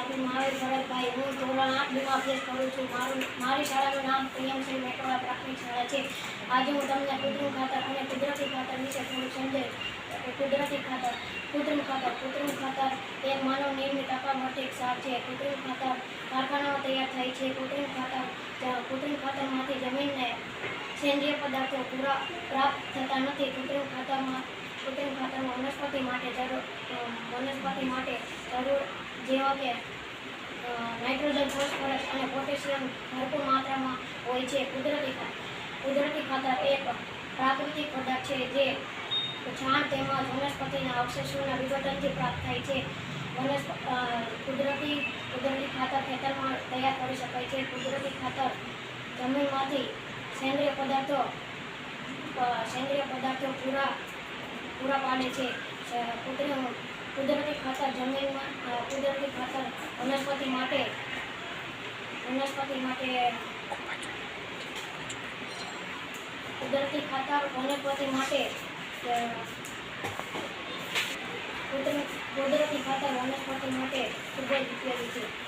આપી મહાવીર ભરતભાઈ હું ધોરણ આઠ બીમાં અભ્યાસ કરું છું. મારું, મારી શાળાનું નામ પ્રિયમસિંહ મેટોડા પ્રાથમિક શાળા છે. આજે હું તમને કૃત્રિમ ખાતર અને કુદરતી ખાતર વિશે થોડું સમજાવીશ. કુદરતી ખાતર, કૃત્રિમ ખાતર કૃત્રિમ ખાતર એ માનવ નિર્મિત એક સાર છે. કૃત્રિમ ખાતર કારખાનામાં તૈયાર થાય છે. કૃત્રિમ ખાતર કૃત્રિમ ખાતરમાંથી જમીનને સેન્દ્રિય પદાર્થો પૂરા પ્રાપ્ત થતા નથી. કૃત્રિમ ખાતરમાં કૃત્રિમ ખાતરમાં વનસ્પતિ માટે જરૂર વનસ્પતિ માટે જરૂર જેવા કે નાઇટ્રોજન, ફોસ્ફરસ અને પોટેશિયમ ભરપૂર માત્રામાં હોય છે. કુદરતી કુદરતી ખાતર એક પ્રાકૃતિક પદાર્થ છે જે છાણ તેમજ વનસ્પતિના અવશેષોના વિઘટનથી પ્રાપ્ત થાય છે. કુદરતી કુદરતી ખાતર ખેતરમાં તૈયાર કરી શકાય છે. કુદરતી ખાતર જમીનમાંથી સેન્દ્રિય પદાર્થો સેન્દ્રિય પદાર્થો પૂરા પૂરા પાડે છે. કુદરતી ખાતર જમીનમાં કુદરતી ખાતર વનસ્પતિ માટે વનસ્પતિ માટે કુદરતી ખાતર વનસ્પતિ માટે કુદરતી ખાતર વનસ્પતિ માટે ખૂબ જ ઉપયોગી છે.